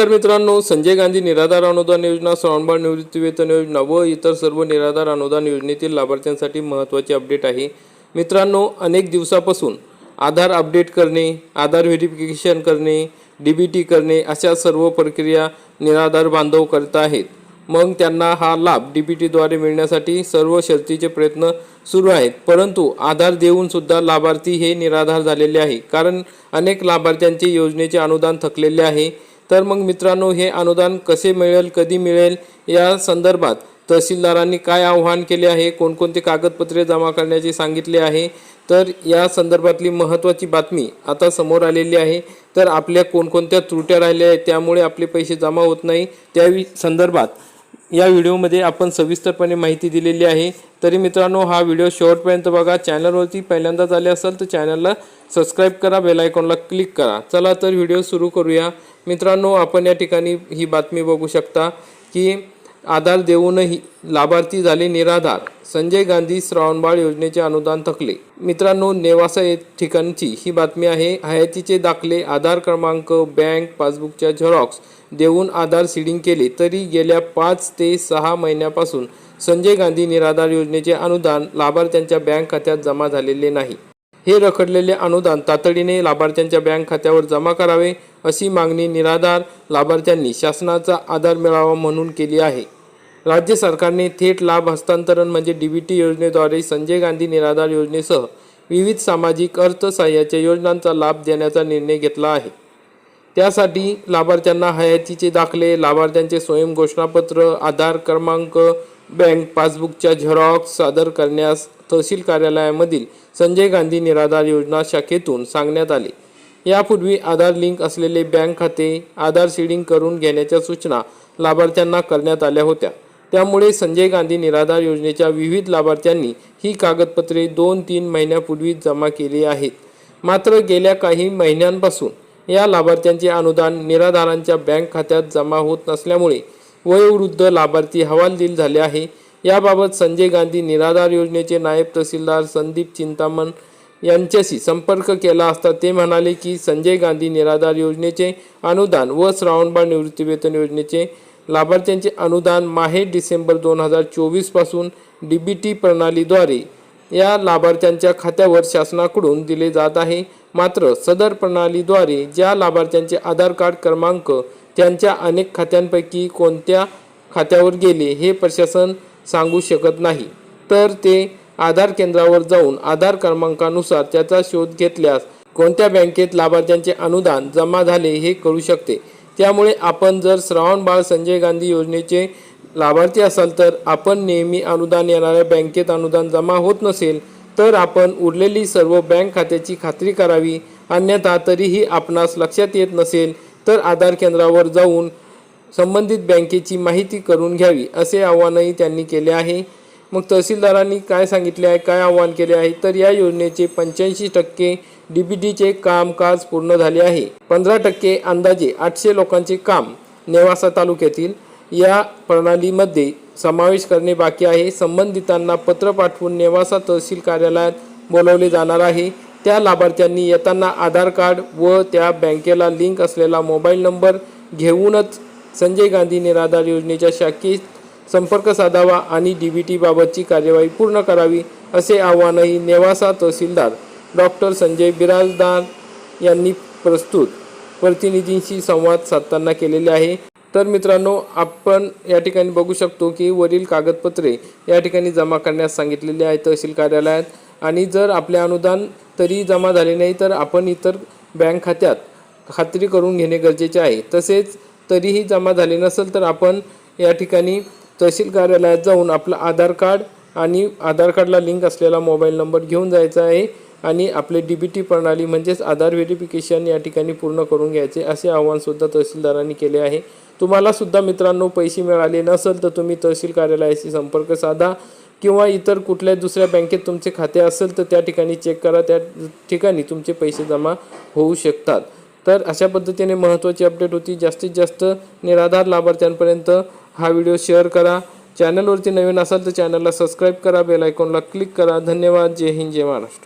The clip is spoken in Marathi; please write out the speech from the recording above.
नमस्कार मित्रांनो संजय गांधी निराधार अनुदान योजना श्रावणबाळ निवृत्तीवेतन योजना व इतर सर्व निराधार अनुदान योजनेतील लाभार्थ्यांसाठी महत्त्वाची अपडेट आहे. मित्रांनो अनेक दिवसापासून आधार अपडेट करणे आधार व्हेरिफिकेशन करणे डी बी टी करणे अशा सर्व प्रक्रिया निराधार बांधव करत आहेत. मग त्यांना हा लाभ डी बी टीद्वारे मिळण्यासाठी सर्व शर्तीचे प्रयत्न सुरू आहेत. परंतु आधार देऊन सुद्धा लाभार्थी हे निराधार झालेले आहे. कारण अनेक लाभार्थ्यांचे योजनेचे अनुदान थकलेले आहे. तर मग मित्रांनो हे अनुदान कसे मिळेल कधी मिळेल या संदर्भात तहसीलदारांनी काय आव्हान केले आहे कोणकोणते कागदपत्रे जमा करण्याचे सांगितले आहे तर या संदर्भातली महत्त्वाची बातमी आता समोर आलेली आहे. तर आपल्या कोणकोणत्या त्रुट्या राहिल्या आहेत त्यामुळे आपले पैसे जमा होत नाही. त्या संदर्भात या व्हिडिओमध्ये आपण सविस्तरपणे माहिती दिलेली आहे. तरी मित्रांनो हा व्हिडिओ शेवटपर्यंत बघा. चॅनलवरती पहिल्यांदाच आले असाल तर चॅनलला सबस्क्राईब करा बेलायकॉनला क्लिक करा. चला तर व्हिडिओ सुरू करूया. मित्रांनो आपण या ठिकाणी ही बातमी बघू शकता की आधार देऊनही लाभार्थी झाले निराधार. संजय गांधी श्रावणबाळ योजनेचे अनुदान थकले. मित्रांनो नेवासा या ठिकाणची ही बातमी आहे. हयातीचे दाखले आधार क्रमांक बँक पासबुकच्या झेरॉक्स देऊन आधार सीडिंग केले तरी गेल्या पाच ते सहा महिन्यापासून संजय गांधी निराधार योजनेचे अनुदान लाभार्थ्यांच्या बँक खात्यात जमा झालेले नाही. हे रखडलेले अनुदान तातडीने लाभार्थ्यांच्या बँक खात्यावर जमा करावे अशी मागणी निराधार लाभार्थ्यांनी शासनाचा आधार मिळावा म्हणून केली आहे. राज्य सरकारने थेट लाभ हस्तांतरण म्हणजे डीबीटी योजनेद्वारे संजय गांधी निराधार योजनेसह विविध सामाजिक अर्थसहाय्याच्या योजनांचा लाभ देण्याचा निर्णय घेतला आहे. त्यासाठी लाभार्थ्यांना हयातीचे दाखले लाभार्थ्यांचे स्वयं घोषणापत्र आधार क्रमांक बँक पासबुकच्या झेरॉक्स सादर करण्यास तहसील कार्यालयामधील संजय गांधी निराधार योजना शाखेतून सांगण्यात आले. यापूर्वी आधार लिंक असलेले बँक खाते आधार सीडिंग करून घेण्याच्या सूचना लाभार्थ्यांना करण्यात आल्या होत्या. त्यामुळे संजय गांधी निराधार योजनेच्या विविध लाभार्थ्यांनी ही कागदपत्रे दोन तीन महिन्यापूर्वी जमा केली आहेत. मात्र गेल्या काही महिन्यांपासून या लाभार्थ्यांचे अनुदान निराधारांच्या बँक खात्यात जमा होत नसल्यामुळे वयोवृद्ध लाभार्थी हवालदिल झाले आहे. याबाबत संजय गांधी निराधार योजनेचे नायब तहसीलदार संदीप चिंतामण यांच्याशी संपर्क केला असता ते म्हणाले की संजय गांधी निराधार योजनेचे अनुदान व श्रावणबाळ निवृत्तीवेतन योजनेचे लाभार्थ्यांचे अनुदान माहे डिसेंबर दोन हजार चोवीसपासून डी बी टी प्रणालीद्वारे या लाभार्थ्यांच्या खात्यावर शासनाकडून दिले जात आहे. मात्र सदर प्रणालीद्वारे ज्या लाभार्थ्यांचे आधार कार्ड क्रमांक त्यांच्या अनेक खात्यांपैकी कोणत्या खात्यावर गेले हे प्रशासन सांगू शकत नाही. तर ते आधार केंद्रावर जाऊन आधार क्रमांकानुसार त्याचा शोध घेतल्यास कोणत्या बँकेत लाभार्थ्यांचे अनुदान जमा झाले हे कळू शकते. त्यामुळे आपण जर श्रावण बाळ संजय गांधी योजनेचे लाभार्थी असाल तर आपण नेहमी अनुदान येणाऱ्या बँकेत अनुदान जमा होत नसेल तर आपण उरलेली सर्व बँक खात्याची खात्री करावी. अन्यथा तरीही आपणास लक्षात येत नसेल तर आधार केंद्रावर जाऊन संबंधित बँकेची माहिती करून घ्यावी असे आवाहनही त्यांनी केले आहे. मग तहसीलदारांनी काय सांगितले आहे काय आवाहन केले आहे? तर या योजनेचे पंच्याऐंशी टक्के डी बी डीचे कामकाज पूर्ण झाले आहे. पंधरा टक्के अंदाजे आठशे लोकांचे काम नेवासा तालुक्यातील या प्रणालीमध्ये समावेश करणे बाकी आहे. संबंधितांना पत्र पाठवून नेवासा तहसील कार्यालयात बोलवले जाणार आहे. त्या लाभार्थ्यांनी येताना आधार कार्ड व त्या बँकेला लिंक असलेला मोबाईल नंबर घेऊनच संजय गांधी निराधार योजनेच्या शाखेत संपर्क साधावा आणि डी बी टीबाबतची कार्यवाही पूर्ण करावी असे आवाहनही नेवासा तहसीलदार डॉक्टर संजय बिराजदार यांनी प्रस्तुत प्रतिनिधींशी संवाद साधताना केलेले आहे. तर मित्रांनो आपण या ठिकाणी बघू शकतो की वरील कागदपत्रे या ठिकाणी जमा करण्यास सांगितलेले आहे तहसील कार्यालयात. आणि जर आपले अनुदान तरी जमा झाले नाही तर आपण इतर बँक खात्यात खात्री करून घेणे गरजेचे आहे. तसेच तरीही जमा झाले नसेल तर आपण या ठिकाणी तहसील कार्यालयात जाऊन आपलं आधार कार्ड आणि आधार कार्डला लिंक असलेला मोबाईल नंबर घेऊन जायचा आहे आणि आपले डी बी टी प्रणाली म्हणजेच आधार व्हेरिफिकेशन या ठिकाणी पूर्ण करून घ्यायचे असे आवाहनसुद्धा तहसीलदारांनी केले आहे. तुम्हालासुद्धा मित्रांनो पैसे मिळाले नसेल तर तुम्ही तहसील कार्यालयाशी संपर्क साधा किंवा इतर कुठल्या दुसऱ्या बँकेत तुमचे खाते असेल तर त्या ठिकाणी चेक करा. त्या ठिकाणी तुमचे पैसे जमा होऊ शकतात. तर अशा पद्धतीने महत्त्वाची अपडेट होती. जास्तीत जास्त निराधार लाभार्थ्यांपर्यंत हा व्हिडिओ शेअर करा. चॅनलवरती नवीन असाल तर चॅनलला सबस्क्राईब करा बेल आयकॉनला क्लिक करा. धन्यवाद. जय हिंद जय महाराष्ट्र.